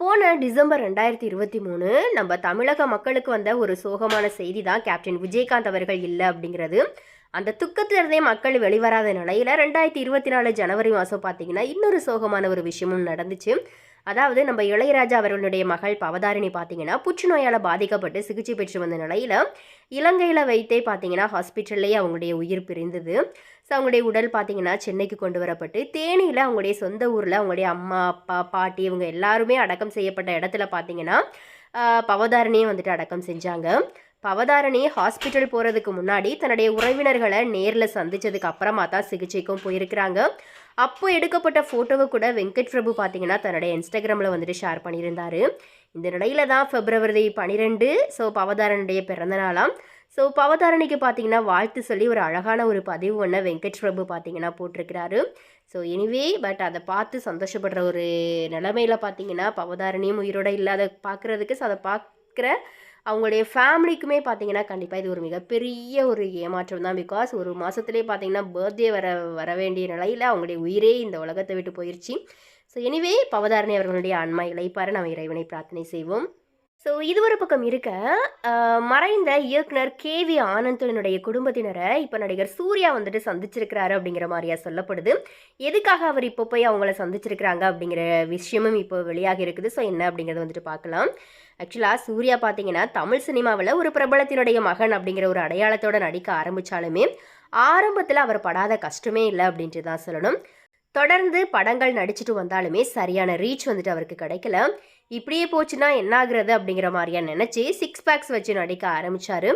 போன டிசம்பர் ரெண்டாயிரத்தி இருபத்தி மூணு நம்ம தமிழக மக்களுக்கு வந்த ஒரு சோகமான செய்தி தான் கேப்டன் விஜயகாந்த் அவர்கள் இல்லை அப்படிங்கிறது. அந்த துக்கத்திலிருந்தே மக்கள் வெளிவராத நிலையில் ரெண்டாயிரத்தி இருபத்தி நாலு ஜனவரி மாதம் பார்த்தீங்கன்னா இன்னொரு சோகமான ஒரு விஷயமும் நடந்துச்சு. அதாவது நம்ம இளையராஜா அவர்களுடைய மகள் பவதாரிணி பார்த்தீங்கன்னா புற்றுநோயால் பாதிக்கப்பட்டு சிகிச்சை பெற்று வந்த நிலையில் இலங்கையில் வைத்தே பார்த்தீங்கன்னா ஹாஸ்பிட்டல்லேயே அவங்களுடைய உயிர் பிரிந்தது. ஸோ அவங்களுடைய உடல் பார்த்தீங்கன்னா சென்னைக்கு கொண்டு வரப்பட்டு தேனியில் அவங்களுடைய சொந்த ஊரில் அவங்களுடைய அம்மா அப்பா பாட்டி இவங்க எல்லாருமே அடக்கம் செய்யப்பட்ட இடத்துல பார்த்தீங்கன்னா பவதாரணியை வந்துட்டு அடக்கம் செஞ்சாங்க. பவதாரணி ஹாஸ்பிட்டல் போகிறதுக்கு முன்னாடி தன்னுடைய உறவினர்களை நேரில் சந்திச்சதுக்கு அப்புறமா தான் சிகிச்சைக்கும் போயிருக்கிறாங்க. அப்போ எடுக்கப்பட்ட ஃபோட்டோவை கூட வெங்கட் பிரபு பார்த்தீங்கன்னா தன்னுடைய இன்ஸ்டாகிராமில் வந்துட்டு ஷேர் பண்ணியிருந்தாரு. இந்த நிலையில தான் பிப்ரவரி பன்னிரெண்டு ஸோ பவதாரனுடைய பிறந்தநாளாம் ஸோ பவதாரணிக்கு பார்த்தீங்கன்னா வாழ்த்து சொல்லி ஒரு அழகான ஒரு பதிவு ஒன்று வெங்கட் பிரபு பார்த்தீங்கன்னா போட்டிருக்கிறாரு. ஸோ எனிவே பட் அதை பார்த்து சந்தோஷப்படுற ஒரு நிலமையில் பார்த்தீங்கன்னா பவதாரணியும் உயிரோட இல்லாத பார்க்குறதுக்கு ஸோ அதை பார்க்குற அவங்களுடைய ஃபேமிலிக்குமே பார்த்தீங்கன்னா கண்டிப்பாக இது ஒரு மிகப்பெரிய ஒரு ஏமாற்றம் தான். பிகாஸ் ஒரு மாதத்துலேயே பார்த்தீங்கன்னா பர்த்டே வர வர வேண்டிய நிலையில் அவங்களுடைய உயிரே இந்த உலகத்தை விட்டு போயிடுச்சு ஸோ எனிவே பவதாரணி அவர்களுடைய ஆன்மா இளைப்பார நம்ம இறைவனை பிரார்த்தனை செய்வோம். ஸோ இது ஒரு பக்கம் இருக்க மறைந்த இயக்குனர் கே வி ஆனந்தனுடைய குடும்பத்தினரை இப்போ நடிகர் சூர்யா வந்துட்டு சந்திச்சிருக்கிறாரு அப்படிங்கிற மாதிரியா சொல்லப்படுது. எதுக்காக அவர் இப்போ போய் அவங்கள சந்திச்சிருக்கிறாங்க அப்படிங்கிற விஷயமும் இப்போ வெளியாகி இருக்குது. ஸோ என்ன அப்படிங்கிறத வந்துட்டு பார்க்கலாம். ஆக்சுவலாக சூர்யா பார்த்தீங்கன்னா தமிழ் சினிமாவில் ஒரு பிரபலத்தினுடைய மகன் அப்படிங்கிற ஒரு அடையாளத்தோட நடிக்க ஆரம்பித்தாலுமே ஆரம்பத்தில் அவர் படாத கஷ்டமே இல்லை அப்படின்ட்டு தான் சொல்லணும். தொடர்ந்து படங்கள் நடிச்சுட்டு வந்தாலுமே சரியான ரீச் வந்துட்டு அவருக்கு கிடைக்கல. இப்படியே போச்சுன்னா என்ன ஆகுறது அப்படிங்கிற மாதிரியா நினச்சி சிக்ஸ் பேக்ஸ் வச்சு நடிக்க ஆரம்பிச்சாரு.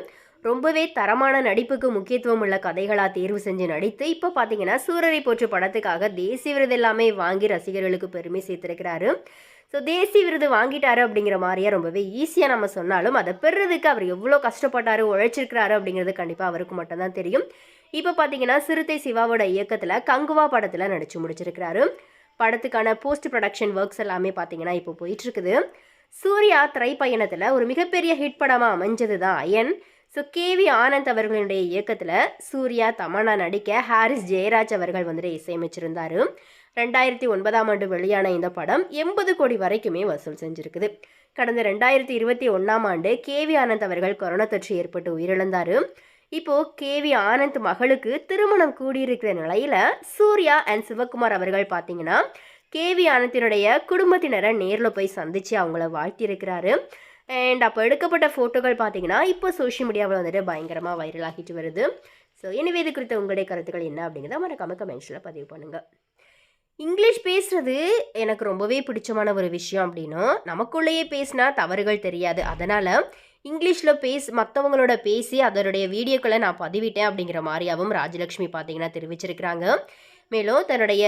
ரொம்பவே தரமான நடிப்புக்கு முக்கியத்துவம் உள்ள கதைகளாக தேர்வு செஞ்சு நடித்து இப்போ பார்த்தீங்கன்னா சூரரை போற்று படத்துக்காக தேசிய விருது எல்லாமே வாங்கி ரசிகர்களுக்கு பெருமை சேர்த்திருக்கிறாரு. ஸோ தேசிய விருது வாங்கிட்டாரு அப்படிங்கிற மாதிரியே ரொம்பவே ஈஸியாக நம்ம சொன்னாலும் அதை பெறுறதுக்கு அவர் எவ்வளோ கஷ்டப்பட்டாரு உழைச்சிருக்கிறாரு அப்படிங்கிறது கண்டிப்பாக அவருக்கு மட்டும்தான் தெரியும். இப்போ பார்த்தீங்கன்னா சிறுத்தை சிவாவோட இயக்கத்தில் கங்குவா படத்தில் நடித்து முடிச்சிருக்கிறாரு. படத்துக்கான போஸ்ட் ப்ரொடக்ஷன் ஒர்க்ஸ் எல்லாமே பார்த்தீங்கன்னா இப்போ போயிட்டுருக்குது. சூர்யா திரைப்பயணத்தில் ஒரு மிகப்பெரிய ஹிட் படமாக அமைஞ்சது தான் அயன் ஸோ கேவி ஆனந்த் அவர்களுடைய இயக்கத்தில் சூர்யா தமன்னா நடிக்க ஹாரிஸ் ஜெயராஜ் அவர்கள் வந்துட்டு இசையமைச்சிருந்தாரு. ரெண்டாயிரத்தி ஒன்பதாம் ஆண்டு வெளியான இந்த படம் எண்பது கோடி வரைக்குமே வசூல் செஞ்சுருக்குது. கடந்த ரெண்டாயிரத்தி இருபத்தி ஒன்றாம் ஆண்டு கேவி ஆனந்த் அவர்கள் கொரோனா தொற்று ஏற்பட்டு உயிரிழந்தார். இப்போ கேவி ஆனந்த் மகளுக்கு திருமணம் கூடியிருக்கிற நிலையில சூர்யா அண்ட் சிவகுமார் அவர்கள் பார்த்தீங்கன்னா கேவி ஆனந்தினுடைய குடும்பத்தினரை நேரில் போய் சந்திச்சு அவங்கள வாழ்த்தியிருக்கிறாரு. அண்ட் அப்போ எடுக்கப்பட்ட ஃபோட்டோகள் பார்த்தீங்கன்னா இப்போ சோஷியல் மீடியாவில் வந்துட்டு பயங்கரமாக வைரல் ஆகிட்டு வருது. ஸோ எனவே இது குறித்த உங்களுடைய கருத்துக்கள் என்ன அப்படிங்கிறத மறக்காம கமெண்ட்ஸில் பதிவு பண்ணுங்கள் இங்கிலீஷ் பேசுறது எனக்கு ரொம்பவே பிடிச்சமான ஒரு விஷயம் அப்படின்னும் நமக்குள்ளேயே பேசினா தவறுகள் தெரியாது. அதனால் இங்கிலீஷில் பேசி மற்றவங்களோட பேசி அதனுடைய வீடியோக்களை நான் பதிவிட்டேன் அப்படிங்கிற மாதிரியாவும் ராஜலக்ஷ்மி பார்த்தீங்கன்னா தெரிவிச்சிருக்கிறாங்க. மேலும் தன்னுடைய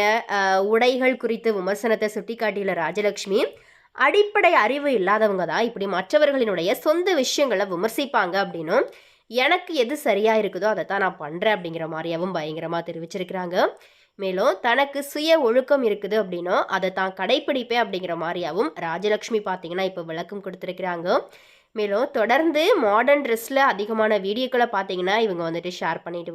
உடைகள் குறித்து விமர்சனத்தை சுட்டிக்காட்டியுள்ள ராஜலக்ஷ்மி அடிப்படை அறிவு இல்லாதவங்க தான். இப்படி மற்றவர்களினுடைய சொந்த விஷயங்களை விமர்சிப்பாங்க அப்படின்னும் எனக்கு எது சரியாக இருக்குதோ அதை தான் நான் பண்ணுறேன் அப்படிங்கிற மாதிரியாவும் பயங்கரமாக தெரிவிச்சிருக்கிறாங்க. மேலும் தனக்கு சுய ஒழுக்கம் இருக்குது அப்படின்னும் அதை தான் கடைப்பிடிப்பேன் அப்படிங்கிற மாதிரியாவும் ராஜலக்ஷ்மி பார்த்தீங்கன்னா இப்போ விளக்கம் கொடுத்துருக்குறாங்க. மேலும் தொடர்ந்து மாடர்ன் ட்ரெஸ்ஸில் அதிகமான வீடியோக்களை பார்த்தீங்கன்னா இவங்க வந்துட்டு ஷேர் பண்ணிட்டு